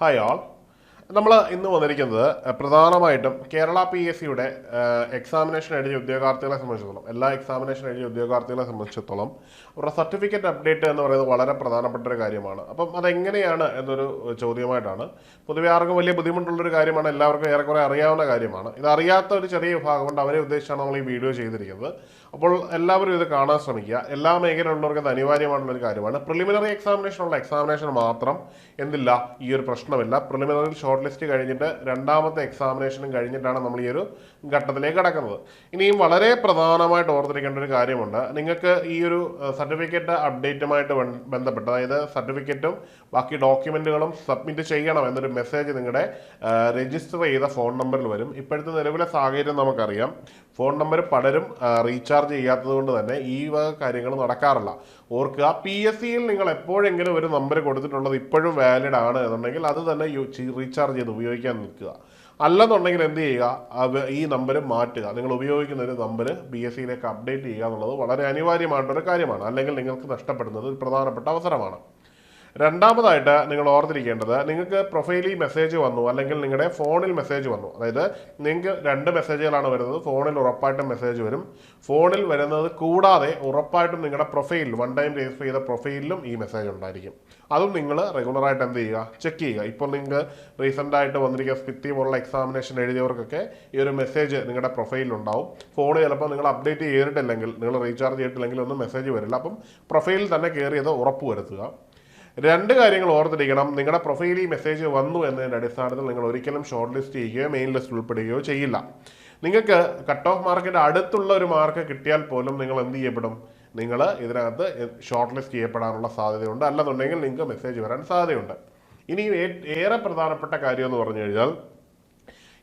Hi ആൾ. നമ്മൾ ഇന്ന് വന്നിരിക്കുന്നത് പ്രധാനമായിട്ടും കേരള പി എസ് സിയുടെ എക്സാമിനേഷൻ എഴുതിയ ഉദ്യോഗാർത്ഥികളെ സംബന്ധിച്ചിടത്തോളം എല്ലാ എക്സാമിനേഷൻ എഴുതിയ ഉദ്യോഗാർത്ഥികളെ സംബന്ധിച്ചിടത്തോളം അവരുടെ സർട്ടിഫിക്കറ്റ് അപ്ഡേറ്റ് എന്ന് പറയുന്നത് വളരെ പ്രധാനപ്പെട്ട ഒരു കാര്യമാണ്. അപ്പം അതെങ്ങനെയാണ് എന്നൊരു ചോദ്യമായിട്ടാണ്. പൊതുവെ ആർക്കും വലിയ ബുദ്ധിമുട്ടുള്ളൊരു കാര്യമാണ് എല്ലാവർക്കും ഏറെക്കുറെ അറിയാവുന്ന കാര്യമാണ്. ഇത് അറിയാത്ത ഒരു ചെറിയ വിഭാഗം കൊണ്ട് അവരെ ഉദ്ദേശിച്ചാണ് നമ്മൾ ഈ വീഡിയോ ചെയ്തിരിക്കുന്നത്. അപ്പോൾ എല്ലാവരും ഇത് കാണാൻ ശ്രമിക്കുക. എല്ലാ മേഖലയിലുള്ളവർക്ക് അത് അനിവാര്യമായിട്ടുള്ള ഒരു കാര്യമാണ് പ്രിലിമിനറി എക്സാമിനേഷനുള്ള എക്സാമിനേഷൻ മാത്രം എന്തില്ല ഈ ഒരു പ്രശ്നമില്ല. പ്രിലിമിനറി ഷോർട്ട് ലിസ്റ്റ് കഴിഞ്ഞിട്ട് രണ്ടാമത്തെ എക്സാമിനേഷനും കഴിഞ്ഞിട്ടാണ് നമ്മൾ ഈ ഒരു ഘട്ടത്തിലേക്ക് കടക്കുന്നത്. ഇനിയും വളരെ പ്രധാനമായിട്ട് ഓർത്തിരിക്കേണ്ട ഒരു കാര്യമുണ്ട്. നിങ്ങൾക്ക് ഈ ഒരു സർട്ടിഫിക്കറ്റ് അപ്ഡേറ്റുമായിട്ട് ബന്ധപ്പെട്ട് അതായത് സർട്ടിഫിക്കറ്റും ബാക്കി ഡോക്യുമെന്റുകളും സബ്മിറ്റ് ചെയ്യണം എന്നൊരു മെസ്സേജ് നിങ്ങളുടെ രജിസ്റ്റർ ചെയ്ത ഫോൺ നമ്പറിൽ വരും. ഇപ്പോഴത്തെ നിലവിലെ സാഹചര്യം നമുക്കറിയാം. ഫോൺ നമ്പർ പലരും റീചാർജ് ചെയ്യാത്തത് കൊണ്ട് തന്നെ ഈ വക കാര്യങ്ങൾ നടക്കാറില്ല. ഓർക്കുക പി എസ് സിയിൽ നിങ്ങൾ എപ്പോഴെങ്കിലും ഒരു നമ്പർ കൊടുത്തിട്ടുള്ളത് ഇപ്പോഴും വാലിഡ് ആണ് എന്നുണ്ടെങ്കിൽ അത് തന്നെ റീചാർജ് ചെയ്ത് ഉപയോഗിക്കാൻ നിൽക്കുക. അല്ലെന്നുണ്ടെങ്കിൽ എന്ത് ചെയ്യുക ഈ നമ്പർ മാറ്റുക. നിങ്ങൾ ഉപയോഗിക്കുന്ന ഒരു നമ്പർ ബി എസ് സിയിലേക്ക് അപ്ഡേറ്റ് ചെയ്യുക എന്നുള്ളത് വളരെ അനിവാര്യമായിട്ടൊരു കാര്യമാണ്. അല്ലെങ്കിൽ നിങ്ങൾക്ക് നഷ്ടപ്പെടുന്നത് ഒരു പ്രധാനപ്പെട്ട അവസരമാണ്. രണ്ടാമതായിട്ട് നിങ്ങൾ ഓർത്തിരിക്കേണ്ടത് നിങ്ങൾക്ക് പ്രൊഫൈലിൽ മെസ്സേജ് വന്നു അല്ലെങ്കിൽ നിങ്ങളുടെ ഫോണിൽ മെസ്സേജ് വന്നു. അതായത് നിങ്ങൾക്ക് രണ്ട് മെസ്സേജുകളാണ് വരുന്നത്. ഫോണിൽ ഉറപ്പായിട്ടും മെസ്സേജ് വരും. ഫോണിൽ വരുന്നത് കൂടാതെ ഉറപ്പായിട്ടും നിങ്ങളുടെ പ്രൊഫൈൽ വൺ ടൈം രജിസ്റ്റർ ചെയ്ത പ്രൊഫൈലിലും ഈ മെസ്സേജ് ഉണ്ടായിരിക്കും. അതും നിങ്ങൾ റെഗുലറായിട്ട് എന്ത് ചെയ്യുക? ചെക്ക് ചെയ്യുക. ഇപ്പോൾ നിങ്ങൾക്ക് റീസെന്റ് ആയിട്ട് വന്നിരിക്കുന്ന സ്പിത്തി പോലുള്ള എക്സാമിനേഷൻ എഴുതിയവർക്കൊക്കെ ഈ ഒരു മെസ്സേജ് നിങ്ങളുടെ പ്രൊഫൈലിൽ ഉണ്ടാവും. ഫോൺ ചിലപ്പോൾ നിങ്ങൾ അപ്ഡേറ്റ് ചെയ്തിട്ടില്ലെങ്കിൽ നിങ്ങൾ റീചാർജ് ചെയ്തിട്ടില്ലെങ്കിൽ ഒന്നും മെസ്സേജ് വരില്ല. അപ്പം പ്രൊഫൈലിൽ തന്നെ കയറിയത് ഉറപ്പ് വരുത്തുക രണ്ട് കാര്യങ്ങൾ ഓർത്തിരിക്കണം. നിങ്ങളുടെ പ്രൊഫൈലിൽ മെസ്സേജ് വന്നു എന്നതിന്റെ അടിസ്ഥാനത്തിൽ നിങ്ങൾ ഒരിക്കലും ഷോർട്ട് ലിസ്റ്റ് ചെയ്യുകയോ മെയിൻ ലിസ്റ്റ് ഉൾപ്പെടുകയോ ചെയ്യില്ല. നിങ്ങൾക്ക് കട്ട് ഓഫ് മാർക്കിന്റെ അടുത്തുള്ള ഒരു മാർക്ക് കിട്ടിയാൽ പോലും നിങ്ങൾ എന്ത് ചെയ്യപ്പെടും? നിങ്ങൾ ഇതിനകത്ത് ഷോർട്ട് ലിസ്റ്റ് ചെയ്യപ്പെടാനുള്ള സാധ്യതയുണ്ട്. അല്ലെന്നുണ്ടെങ്കിൽ നിങ്ങൾക്ക് മെസ്സേജ് വരാൻ സാധ്യതയുണ്ട്. ഇനി ഏറെ പ്രധാനപ്പെട്ട കാര്യം എന്ന് പറഞ്ഞു കഴിഞ്ഞാൽ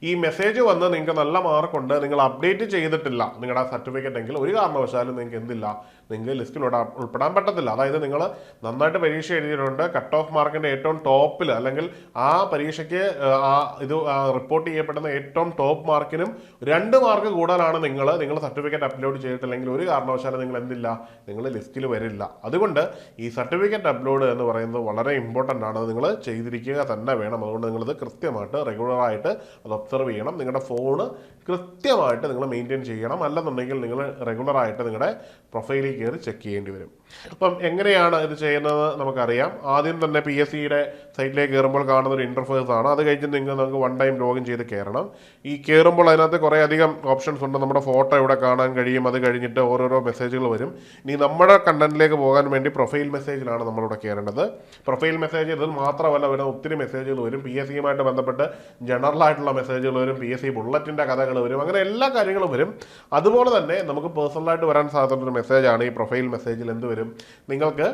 ഈ മെസ്സേജ് വന്ന് നിങ്ങൾക്ക് നല്ല മാർക്കുണ്ട് നിങ്ങൾ അപ്ഡേറ്റ് ചെയ്തിട്ടില്ല. നിങ്ങളുടെ സർട്ടിഫിക്കറ്റ് എങ്കിൽ ഒരു കാരണവശാലും നിങ്ങൾക്ക് എന്തില്ല? നിങ്ങൾക്ക് ലിസ്റ്റിൽ ഉൾപ്പെടാൻ പറ്റത്തില്ല. അതായത് നിങ്ങൾ നന്നായിട്ട് പരീക്ഷ എഴുതിയിട്ടുണ്ട്. കട്ട് ഓഫ് മാർക്കിന്റെ ഏറ്റവും ടോപ്പിൽ അല്ലെങ്കിൽ ആ പരീക്ഷയ്ക്ക് ആ ഇത് റിപ്പോർട്ട് ചെയ്യപ്പെടുന്ന ഏറ്റവും ടോപ്പ് മാർക്കിനും രണ്ട് മാർക്ക് കൂടാനാണ് നിങ്ങൾ നിങ്ങൾ സർട്ടിഫിക്കറ്റ് അപ്ലോഡ് ചെയ്തിട്ടില്ലെങ്കിൽ ഒരു കാരണവശാലും നിങ്ങൾ എന്തില്ല നിങ്ങൾ ലിസ്റ്റിൽ വരില്ല. അതുകൊണ്ട് ഈ സർട്ടിഫിക്കറ്റ് അപ്ലോഡ് എന്ന് പറയുന്നത് വളരെ ഇമ്പോർട്ടന്റ് ആണ്. നിങ്ങൾ ചെയ്തിരിക്കുക തന്നെ വേണം. അതുകൊണ്ട് നിങ്ങളിത് കൃത്യമായിട്ട് റെഗുലറായിട്ട് അത് ഒബ്സർവ് ചെയ്യണം. നിങ്ങളുടെ ഫോണ് കൃത്യമായിട്ട് നിങ്ങൾ മെയിന്റെയിൻ ചെയ്യണം. അല്ലെന്നുണ്ടെങ്കിൽ നിങ്ങൾ റെഗുലറായിട്ട് നിങ്ങളുടെ പ്രൊഫൈലിൽ കയറി ചെക്ക് ചെയ്യേണ്ടി വരും. അപ്പം എങ്ങനെയാണ് ഇത് ചെയ്യുന്നത് നമുക്കറിയാം. ആദ്യം തന്നെ പി എസ് സിയുടെ സൈറ്റിലേക്ക് കയറുമ്പോൾ കാണുന്ന ഒരു ഇന്റർഫേസ് ആണ്. അത് കഴിഞ്ഞ് നിങ്ങൾ നമുക്ക് വൺ ടൈം ലോഗിൻ ചെയ്ത് കയറണം. ഈ കയറുമ്പോൾ അതിനകത്ത് കുറേ അധികം ഓപ്ഷൻസ് ഉണ്ട്. നമ്മുടെ ഫോട്ടോ ഇവിടെ കാണാൻ കഴിയും. അത് കഴിഞ്ഞിട്ട് ഓരോരോ മെസ്സേജുകൾ വരും. ഇനി നമ്മുടെ കണ്ടന്റിലേക്ക് പോകാൻ വേണ്ടി പ്രൊഫൈൽ മെസ്സേജിലാണ് നമ്മളിവിടെ കയറേണ്ടത്. പ്രൊഫൈൽ മെസ്സേജ് ഇതിൽ മാത്രമല്ല വരുന്ന ഒത്തിരി മെസ്സേജുകൾ വരും. പി എസ് സിയുമായിട്ട് ബന്ധപ്പെട്ട് ജനറൽ ആയിട്ടുള്ള മെസ്സേജുകൾ വരും. പി എസ് സി ബുള്ളറ്റിന്റെ കഥകൾ വരും. അങ്ങനെ എല്ലാ കാര്യങ്ങളും വരും. അതുപോലെ തന്നെ നമുക്ക് പേഴ്സണലായിട്ട് വരാൻ സാധ്യതയുള്ള ഒരു മെസ്സേജാണ് ഈ പ്രൊഫൈൽ മെസ്സേജിൽ എന്ത് വരും? നിങ്ങൾക്ക്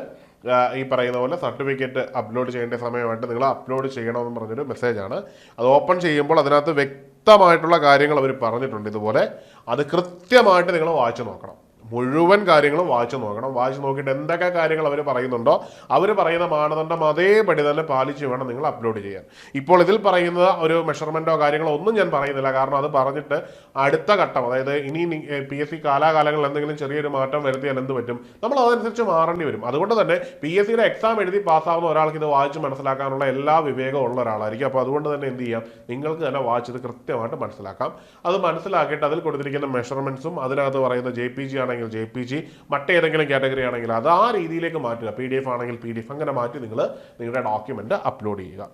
ഈ പറയുന്ന പോലെ സർട്ടിഫിക്കറ്റ് അപ്ലോഡ് ചെയ്യേണ്ട സമയമായിട്ട് നിങ്ങൾ അപ്ലോഡ് ചെയ്യണമെന്ന് പറഞ്ഞൊരു മെസ്സേജാണ്. അത് ഓപ്പൺ ചെയ്യുമ്പോൾ അതിനകത്ത് വ്യക്തമായിട്ടുള്ള കാര്യങ്ങൾ അവർ പറഞ്ഞിട്ടുണ്ട് ഇതുപോലെ. അത് കൃത്യമായിട്ട് നിങ്ങൾ വായിച്ചു നോക്കണം. മുഴുവൻ കാര്യങ്ങളും വായിച്ചു നോക്കണം. വായിച്ചു നോക്കിയിട്ട് എന്തൊക്കെ കാര്യങ്ങൾ അവർ പറയുന്നുണ്ടോ അവർ പറയുന്ന മാനദണ്ഡം അതേപടി തന്നെ പാലിച്ച് വേണം നിങ്ങൾ അപ്ലോഡ് ചെയ്യാൻ. ഇപ്പോൾ ഇതിൽ പറയുന്ന ഒരു മെഷർമെന്റോ കാര്യങ്ങളോ ഒന്നും ഞാൻ പറയുന്നില്ല. കാരണം അത് പറഞ്ഞിട്ട് അടുത്ത ഘട്ടം അതായത് ഇനി പി എസ് സി കാലാകാലങ്ങളിൽ എന്തെങ്കിലും ചെറിയൊരു മാറ്റം വരുത്തിയാൽ എന്ത് പറ്റും? നമ്മൾ അതനുസരിച്ച് മാറേണ്ടി വരും. അതുകൊണ്ട് തന്നെ പി എസ് സിയുടെ എക്സാം എഴുതി പാസ്സാവുന്ന ഒരാൾക്ക് ഇത് വായിച്ച് മനസ്സിലാക്കാനുള്ള എല്ലാ വിവേകവും ഉള്ള ഒരാളായിരിക്കും. അപ്പോൾ അതുകൊണ്ട് തന്നെ എന്ത് ചെയ്യാം? നിങ്ങൾക്ക് തന്നെ വായിച്ചത് കൃത്യമായിട്ട് മനസ്സിലാക്കാം. അത് മനസ്സിലാക്കിയിട്ട് അതിൽ കൊടുത്തിരിക്കുന്ന മെഷർമെന്റ്സും അതിനകത്ത് പറയുന്ന ജെ പി ജി ആണെങ്കിൽ ജെ പി ജി മറ്റേതെങ്കിലും കാറ്റഗറി ആണെങ്കിൽ അത് ആ രീതിയിലേക്ക് മാറ്റുക. പി ഡി എഫ് ആണെങ്കിൽ പി ഡി എഫ് അങ്ങനെ മാറ്റി നിങ്ങൾ നിങ്ങളുടെ ഡോക്യുമെന്റ് അപ്ലോഡ് ചെയ്യുക.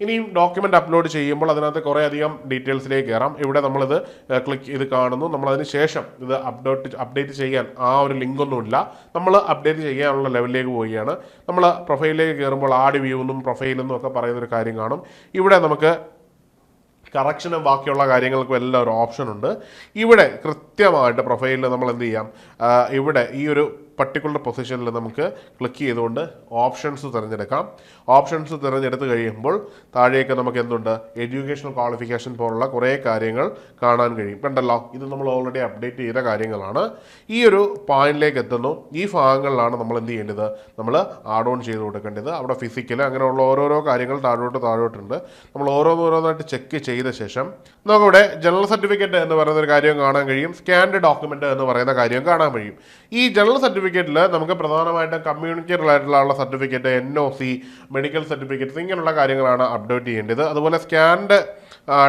ഇനി ഡോക്യുമെന്റ് അപ്ലോഡ് ചെയ്യുമ്പോൾ അതിനകത്ത് കുറേ അധികം ഡീറ്റെയിൽസിലേക്ക് കയറാം. ഇവിടെ നമ്മളിത് ക്ലിക്ക് ചെയ്ത് കാണുന്നു. നമ്മളതിന് ശേഷം ഇത് അപ്ഡേറ്റ് അപ്ഡേറ്റ് ചെയ്യാൻ ആ ഒരു ലിങ്കൊന്നുമില്ല. നമ്മൾ അപ്ഡേറ്റ് ചെയ്യാനുള്ള ലെവലിലേക്ക് പോവുകയാണ്. നമ്മൾ പ്രൊഫൈലിലേക്ക് കയറുമ്പോൾ ആഡ് വ്യൂ എന്നും പ്രൊഫൈലെന്നും ഒക്കെ പറയുന്നൊരു കാര്യം കാണും. ഇവിടെ നമുക്ക് കറക്ഷനും ബാക്കിയുള്ള കാര്യങ്ങൾക്കും എല്ലാം ഒരു ഓപ്ഷൻ ഉണ്ട് ഇവിടെ കൃത്യമായിട്ട് പ്രൊഫൈലിൽ നമ്മൾ എന്ത് ചെയ്യാം? ഇവിടെ ഈ ഒരു പർട്ടിക്കുലർ പൊസിഷനിൽ നമുക്ക് ക്ലിക്ക് ചെയ്തുകൊണ്ട് ഓപ്ഷൻസ് തിരഞ്ഞെടുക്കാം. ഓപ്ഷൻസ് തിരഞ്ഞെടുത്ത് കഴിയുമ്പോൾ താഴേക്ക് നമുക്ക് എന്തുണ്ട്? എഡ്യൂക്കേഷണൽ ക്വാളിഫിക്കേഷൻ പോലുള്ള കുറേ കാര്യങ്ങൾ കാണാൻ കഴിയും. കണ്ടല്ലോ ഇത് നമ്മൾ ഓൾറെഡി അപ്ഡേറ്റ് ചെയ്ത കാര്യങ്ങളാണ്. ഈ ഒരു പോയിന്റിലേക്ക് എത്തുന്നു. ഈ ഭാഗങ്ങളിലാണ് നമ്മൾ എന്ത് ചെയ്യേണ്ടത്? നമ്മൾ ആഡ് ഓൺ ചെയ്ത് കൊടുക്കേണ്ടത്. അവിടെ ഫിസിക്കൽ അങ്ങനെയുള്ള ഓരോരോ കാര്യങ്ങൾ താഴോട്ട് താഴോട്ടുണ്ട്. നമ്മൾ ഓരോന്നോരോന്നായിട്ട് ചെക്ക് ചെയ്ത ശേഷം നമുക്കിവിടെ ജനറൽ സർട്ടിഫിക്കറ്റ് എന്ന് പറയുന്ന ഒരു കാര്യം കാണാൻ കഴിയും. സ്കാൻഡ് ഡോക്യുമെന്റ് എന്ന് പറയുന്ന കാര്യം കാണാൻ കഴിയും. ഈ ജനറൽ സർട്ടിഫിക്കറ്റ് സർട്ടിഫിക്കറ്റിൽ നമുക്ക് പ്രധാനമായിട്ടും കമ്മ്യൂണിക്കേറ്റർ ആയിട്ടുള്ള certificate N O C medical certificates ഇങ്ങനെയുള്ള കാര്യങ്ങളാണ് അപ്ഡേറ്റ് ചെയ്യേണ്ടത്. അതുപോലെ സ്കാൻഡ്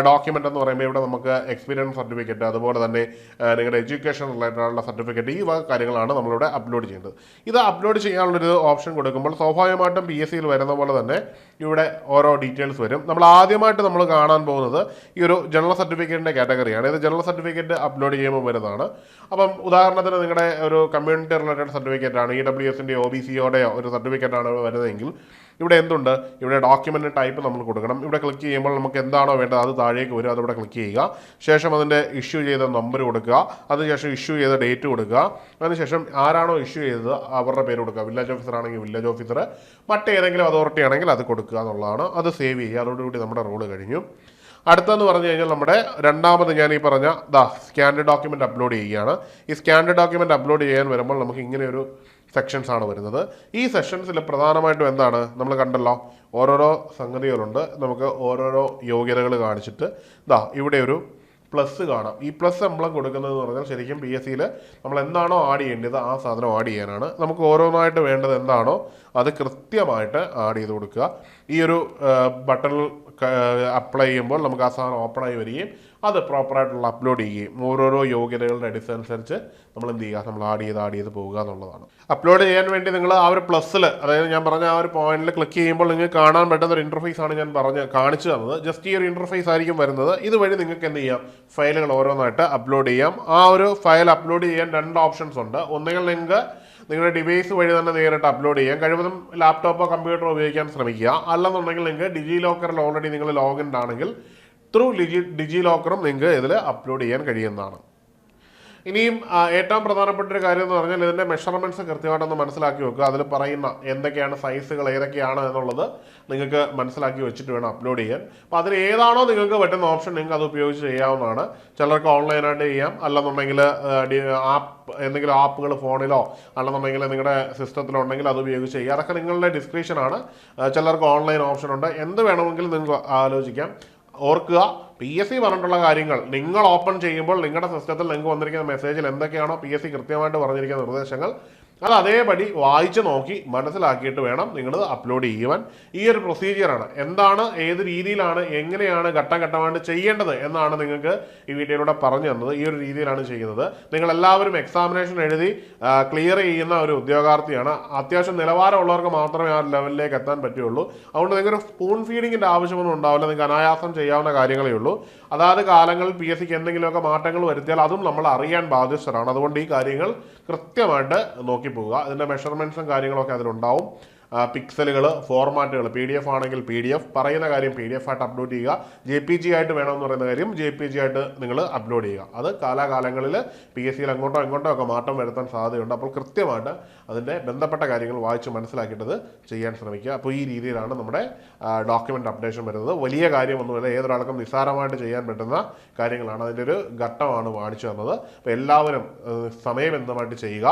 ഡോക്യുമെന്റ് എന്ന് പറയുമ്പോൾ ഇവിടെ നമുക്ക് എക്സ്പീരിയൻസ് സർട്ടിഫിക്കറ്റ് അതുപോലെ തന്നെ നിങ്ങളുടെ എഡ്യൂക്കേഷൻ റിലേറ്റഡ് ആയിട്ടുള്ള സർട്ടിഫിക്കറ്റ് ഈ വക കാര്യങ്ങളാണ് നമ്മളിവിടെ അപ്ലോഡ് ചെയ്യേണ്ടത് ഇത് അപ്ലോഡ് ചെയ്യാനുള്ളൊരു ഓപ്ഷൻ കൊടുക്കുമ്പോൾ സ്വാഭാവികമായിട്ടും പി എസ് സിയിൽ വരുന്ന പോലെ തന്നെ ഇവിടെ ഓരോ ഡീറ്റെയിൽസ് വരും. നമ്മൾ ആദ്യമായിട്ട് നമ്മൾ കാണാൻ പോകുന്നത് ഈ ഒരു ജനറൽ സർട്ടിഫിക്കറ്റിന്റെ കാറ്റഗറിയാണ് ഇത് ജനറൽ സർട്ടിഫിക്കറ്റ് അപ്ലോഡ് ചെയ്യുമ്പോൾ വരുന്നതാണ്. അപ്പം ഉദാഹരണത്തിന് നിങ്ങളുടെ ഒരു കമ്മ്യൂണിറ്റി റിലേറ്റഡ് സർട്ടിഫിക്കറ്റാണ് ഇ ഡബ്ല്യു എസിന്റെ ഒ ബി സിയോടെയോ ഒരു സർട്ടിഫിക്കറ്റാണ് വരുന്നതെങ്കിൽ ഇവിടെ എന്തുണ്ട്? ഇവിടെ ഡോക്യുമെന്റ് ടൈപ്പ് നമ്മൾ കൊടുക്കണം. ഇവിടെ ക്ലിക്ക് ചെയ്യുമ്പോൾ നമുക്ക് എന്താണോ വേണ്ടത് അത് താഴേക്ക് വരും. അതിവിടെ ക്ലിക്ക് ചെയ്യുക. ശേഷം അതിന്റെ ഇഷ്യൂ ചെയ്ത നമ്പർ കൊടുക്കുക. അതിനുശേഷം ഇഷ്യൂ ചെയ്ത ഡേറ്റ് കൊടുക്കുക. അതിനുശേഷം ആരാണോ ഇഷ്യൂ ചെയ്തത് അവരുടെ പേര് കൊടുക്കുക. വില്ലേജ് ഓഫീസർ ആണെങ്കിൽ വില്ലേജ് ഓഫീസർ മറ്റേതെങ്കിലും അതോറിറ്റി ആണെങ്കിൽ അത് കൊടുക്കുക എന്നുള്ളതാണ്. അത് സേവ് ചെയ്യുക. അതോടുകൂടി നമ്മുടെ റോൾ കഴിഞ്ഞു. അടുത്തെന്ന് പറഞ്ഞു കഴിഞ്ഞാൽ നമ്മുടെ രണ്ടാമത് ഞാൻ ഈ പറഞ്ഞ ദാ സ്കാൻഡ് ഡോക്യുമെന്റ് അപ്ലോഡ് ചെയ്യുകയാണ്. ഈ സ്കാൻഡ് ഡോക്യുമെന്റ് അപ്ലോഡ് ചെയ്യാൻ വരുമ്പോൾ നമുക്ക് ഇങ്ങനെ ഒരു സെക്ഷൻസ് ആണ് വരുന്നത്. ഈ സെഷൻസിൽ പ്രധാനമായിട്ടും എന്താണ്? നമ്മൾ കണ്ടല്ലോ ഓരോരോ സംഗതികളുണ്ട്. നമുക്ക് ഓരോരോ യോഗ്യതകൾ കാണിച്ചിട്ട് ഇതാ ഇവിടെ ഒരു പ്ലസ് കാണാം. ഈ പ്ലസ് എംബ്ലം കൊടുക്കുന്നതെന്ന് പറഞ്ഞാൽ ശരിക്കും പി എസ് സിയിൽ നമ്മൾ എന്താണോ ആഡ് ചെയ്യേണ്ടത് ആ സാധനം ആഡ് ചെയ്യാനാണ്. നമുക്ക് ഓരോന്നായിട്ട് വേണ്ടത് എന്താണോ അത് കൃത്യമായിട്ട് ആഡ് ചെയ്ത് കൊടുക്കുക. ഈ ഒരു ബട്ടണിൽ അപ്ലൈ ചെയ്യുമ്പോൾ നമുക്ക് ആ സാധനം ഓപ്പൺ ആയി വരികയും അത് പ്രോപ്പറായിട്ടുള്ള അപ്ലോഡ് ചെയ്യുകയും ഓരോരോ യോഗ്യതകളുടെ അടിസ്ഥാനുസരിച്ച് നമ്മൾ എന്ത് ചെയ്യുക? നമ്മൾ ആഡ് ചെയ്ത് ആഡ് ചെയ്ത് പോവുക എന്നുള്ളതാണ്. അപ്ലോഡ് ചെയ്യാൻ വേണ്ടി നിങ്ങൾ ആ ഒരു പ്ലസ്സിൽ അതായത് ഞാൻ പറഞ്ഞ ആ ഒരു പോയിന്റിൽ ക്ലിക്ക് ചെയ്യുമ്പോൾ നിങ്ങൾക്ക് കാണാൻ പറ്റുന്ന ഒരു ഇന്റർഫേസ് ആണ് ഞാൻ പറഞ്ഞ് കാണിച്ചു തന്നത്. ജസ്റ്റ് ഈ ഒരു ഇന്റർഫേസ് ആയിരിക്കും വരുന്നത്. ഇതുവഴി നിങ്ങൾക്ക് എന്ത് ചെയ്യാം? ഫയലുകൾ ഓരോന്നായിട്ട് അപ്ലോഡ് ചെയ്യാം. ആ ഒരു ഫയൽ അപ്ലോഡ് ചെയ്യാൻ രണ്ട് ഓപ്ഷൻസ് ഉണ്ട്. ഒന്നുകിൽ നിങ്ങൾക്ക് നിങ്ങളുടെ ഡിവൈസ് വഴി തന്നെ നേരിട്ട് അപ്ലോഡ് ചെയ്യാം. കഴിവതും ലാപ്ടോപ്പോ കമ്പ്യൂട്ടറോ ഉപയോഗിക്കാൻ ശ്രമിക്കുക. അല്ലെന്നുണ്ടെങ്കിൽ നിങ്ങൾക്ക് ഡിജി ലോക്കറിൽ ഓൾറെഡി നിങ്ങൾ ലോഗിൻ ആണെങ്കിൽ ത്രൂ ഡിജി ഡിജി ലോക്കറും നിങ്ങൾക്ക് ഇതിൽ അപ്ലോഡ് ചെയ്യാൻ കഴിയുന്നതാണ്. ഇനിയും ഏറ്റവും പ്രധാനപ്പെട്ട ഒരു കാര്യം എന്ന് പറഞ്ഞാൽ ഇതിന്റെ മെഷർമെന്റ്സ് കൃത്യമായിട്ടൊന്ന് മനസ്സിലാക്കി വെക്കുക. അതിൽ പറയുന്ന എന്തൊക്കെയാണ് സൈസുകൾ ഏതൊക്കെയാണ് എന്നുള്ളത് നിങ്ങൾക്ക് മനസ്സിലാക്കി വെച്ചിട്ട് വേണം അപ്ലോഡ് ചെയ്യാൻ. അപ്പോൾ അതിൽ ഏതാണോ നിങ്ങൾക്ക് പറ്റുന്ന ഓപ്ഷൻ നിങ്ങൾക്ക് അത് ഉപയോഗിച്ച് ചെയ്യാവുന്നതാണ്. ചിലർക്ക് ഓൺലൈനായിട്ട് ചെയ്യാം. അല്ലെന്നുണ്ടെങ്കിൽ ആപ്പ് എന്തെങ്കിലും ആപ്പുകൾ ഫോണിലോ അല്ലെന്നുണ്ടെങ്കിൽ നിങ്ങളുടെ സിസ്റ്റത്തിലോ ഉണ്ടെങ്കിൽ അത് ഉപയോഗിച്ച് ചെയ്യുക അതൊക്കെ നിങ്ങളുടെ ഡിസ്ക്രിപ്ഷനാണ് ചിലർക്ക് ഓൺലൈൻ ഓപ്ഷൻ ഉണ്ട്. എന്ത് വേണമെങ്കിലും നിങ്ങൾക്ക് ആലോചിക്കാം. ഓർക്കുക പി എസ് സി പറഞ്ഞിട്ടുള്ള കാര്യങ്ങൾ. നിങ്ങൾ ഓപ്പൺ ചെയ്യുമ്പോൾ നിങ്ങളുടെ സിസ്റ്റത്തിൽ നിങ്ങൾക്ക് വന്നിരിക്കുന്ന മെസ്സേജിൽ എന്തൊക്കെയാണോ പി എസ് സി കൃത്യമായിട്ട് പറഞ്ഞിരിക്കുന്ന നിർദ്ദേശങ്ങൾ അത് അതേപടി വായിച്ച് നോക്കി മനസ്സിലാക്കിയിട്ട് വേണം നിങ്ങൾ അപ്ലോഡ് ചെയ്യുവാൻ. ഈ ഒരു പ്രൊസീജിയറാണ് എന്താണ് ഏത് രീതിയിലാണ് എങ്ങനെയാണ് ഘട്ടം ഘട്ടമായിട്ട് ചെയ്യേണ്ടത് എന്നാണ് നിങ്ങൾക്ക് ഈ വീഡിയോയിലൂടെ പറഞ്ഞു തന്നത്. ഈ ഒരു രീതിയിലാണ് ചെയ്യുന്നത്. നിങ്ങൾ എല്ലാവരും എക്സാമിനേഷൻ എഴുതി ക്ലിയർ ചെയ്യുന്ന ഒരു ഉദ്യോഗാർത്ഥിയാണ്. അത്യാവശ്യം നിലവാരമുള്ളവർക്ക് മാത്രമേ ആ ലെവലിലേക്ക് എത്താൻ പറ്റുള്ളൂ. അതുകൊണ്ട് നിങ്ങൾക്ക് സ്പൂൺ ഫീഡിങ്ങിന്റെ ആവശ്യമൊന്നും ഉണ്ടാവില്ല. നിങ്ങൾക്ക് അനായാസം ചെയ്യാവുന്ന കാര്യങ്ങളേ ഉള്ളൂ. അതാത് കാലങ്ങളിൽ പി എസ് സിക്ക് എന്തെങ്കിലുമൊക്കെ മാറ്റങ്ങൾ വരുത്തിയാൽ അതും നമ്മൾ അറിയാൻ ബാധ്യസ്ഥരാണ്. അതുകൊണ്ട് ഈ കാര്യങ്ങൾ കൃത്യമായിട്ട് നോക്കി പോവുക. അതിന്റെ മെഷർമെന്റ്സും കാര്യങ്ങളൊക്കെ അതിലുണ്ടാവും. പിക്സലുകൾ ഫോർമാറ്റുകൾ പി ഡി എഫ് ആണെങ്കിൽ പി ഡി എഫ് പറയുന്ന കാര്യം പി ഡി എഫ് ആയിട്ട് അപ്ലോഡ് ചെയ്യുക. ജെ പി ജി ആയിട്ട് വേണമെന്ന് പറയുന്ന കാര്യം ജെ പി ജി ആയിട്ട് നിങ്ങൾ അപ്ലോഡ് ചെയ്യുക. അത് കാലാകാലങ്ങളിൽ പി എസ് സിയിൽ അങ്ങോട്ടോ ഇങ്ങോട്ടോ ഒക്കെ മാറ്റം വരുത്താൻ സാധ്യതയുണ്ട്. അപ്പോൾ കൃത്യമായിട്ട് അതിന്റെ ബന്ധപ്പെട്ട കാര്യങ്ങൾ വായിച്ച് മനസ്സിലാക്കിയിട്ടത് ചെയ്യാൻ ശ്രമിക്കുക. അപ്പോൾ ഈ രീതിയിലാണ് നമ്മുടെ ഡോക്യുമെന്റ് അപ്ഡേഷൻ വരുന്നത്. വലിയ കാര്യമൊന്നുമില്ല. ഏതൊരാൾക്കും നിസ്സാരമായിട്ട് ചെയ്യാൻ പറ്റുന്ന കാര്യങ്ങളാണ്. അതിന്റെ ഒരു ഘട്ടമാണ് കാണിച്ചു തന്നത്. അപ്പോൾ എല്ലാവരും സമയബന്ധമായിട്ട് ചെയ്യുക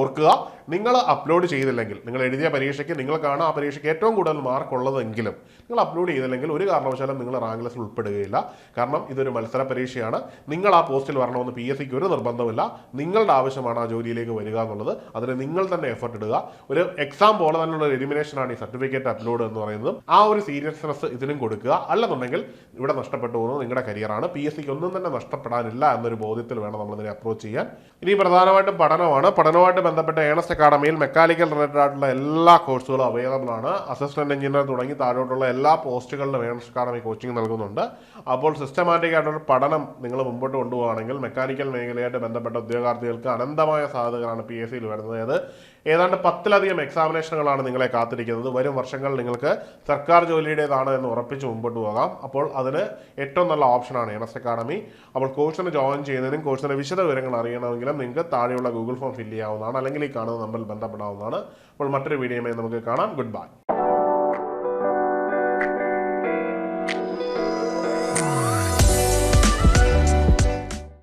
ഓർക്കുക. നിങ്ങൾ അപ്ലോഡ് ചെയ്തില്ലെങ്കിൽ നിങ്ങൾ എഴുതിയ പരീക്ഷയ്ക്ക് നിങ്ങൾക്കാണ് ആ പരീക്ഷയ്ക്ക് ഏറ്റവും കൂടുതൽ മാർക്ക് ഉള്ളതെങ്കിലും നിങ്ങൾ അപ്ലോഡ് ചെയ്തില്ലെങ്കിൽ ഒരു കാരണവശാലും നിങ്ങൾ റാങ്ക് ലിസ്റ്റിൽ ഉൾപ്പെടുകയില്ല. കാരണം ഇതൊരു മത്സര പരീക്ഷയാണ്. നിങ്ങൾ ആ പോസ്റ്റിൽ വരണമെന്ന് പി എസ് സിക്ക് ഒരു നിർബന്ധമില്ല നിങ്ങളുടെ ആവശ്യമാണ് ആ ജോലിയിലേക്ക് വരിക എന്നുള്ളത്. അതിന് നിങ്ങൾ തന്നെ എഫർട്ട് ഇടുക. ഒരു എക്സാം പോലെ തന്നെയുള്ള ഒരു എലിമിനേഷനാണ് ഈ സർട്ടിഫിക്കറ്റ് അപ്ലോഡ് എന്ന് പറയുന്നത്. ആ ഒരു സീരിയസ്നെസ് ഇതിനും കൊടുക്കുക. അല്ലെന്നുണ്ടെങ്കിൽ ഇവിടെ നഷ്ടപ്പെട്ടു പോകുന്നത് നിങ്ങളുടെ കരിയറാണ് പി എസ് സിക്ക് ഒന്നും തന്നെ നഷ്ടപ്പെടാനില്ല എന്നൊരു ബോധ്യത്തിൽ വേണം നമ്മൾ ഇതിനെ അപ്രോച്ച് ചെയ്യാൻ. ഇനി പ്രധാനമായിട്ടും പഠനമാണ്. പഠനവുമായിട്ട് ബന്ധപ്പെട്ട ഏണസ്റ്റ് അക്കാഡമിയിൽ മെക്കാനിക്കൽ റിലേറ്റഡ് ആയിട്ടുള്ള എല്ലാ കോഴ്സുകളും അവൈലബിൾ ആണ്. അസിസ്റ്റന്റ് എഞ്ചിനീയർ തുടങ്ങി താഴോട്ടുള്ള എല്ലാ പോസ്റ്റുകളിലും ഏണസ്റ്റ് അക്കാഡമി കോച്ചിങ് നൽകുന്നുണ്ട്. അപ്പോൾ സിസ്റ്റമാറ്റിക് ആയിട്ടൊരു പഠനം നിങ്ങൾ മുമ്പോട്ട് കൊണ്ടുപോകുകയാണെങ്കിൽ മെക്കാനിക്കൽ മേഖലയായിട്ട് ബന്ധപ്പെട്ട ഉദ്യോഗാർത്ഥികൾക്ക് അനന്തമായ സാധ്യതകളാണ് പി എസ് സിയിൽ വരുന്നത്. അത് ഏതാണ്ട് പത്തിലധികം എക്സാമിനേഷനുകളാണ് നിങ്ങളെ കാത്തിരിക്കുന്നത്. വരും വർഷങ്ങളിൽ നിങ്ങൾക്ക് സർക്കാർ ജോലിയുടേതാണ് എന്ന് ഉറപ്പിച്ച് മുമ്പോട്ട് പോകാം. അപ്പോൾ അതിന് ഏറ്റവും നല്ല ഓപ്ഷനാണ് എൻ എസ് അക്കാഡമി അപ്പോൾ കോഴ്സിന് ജോയിൻ ചെയ്യുന്നതിനും കോഴ്സിന്റെ വിശദ വിവരങ്ങൾ അറിയണമെങ്കിലും നിങ്ങൾക്ക് താഴെയുള്ള ഗൂഗിൾ ഫോം ഫില്ല് ചെയ്യാവുന്നതാണ്. അല്ലെങ്കിൽ ഈ കാണുന്ന നമ്പറിൽ ബന്ധപ്പെടാവുന്നതാണ്. അപ്പോൾ മറ്റൊരു വീഡിയോയുമായി നമുക്ക് കാണാം. Good bye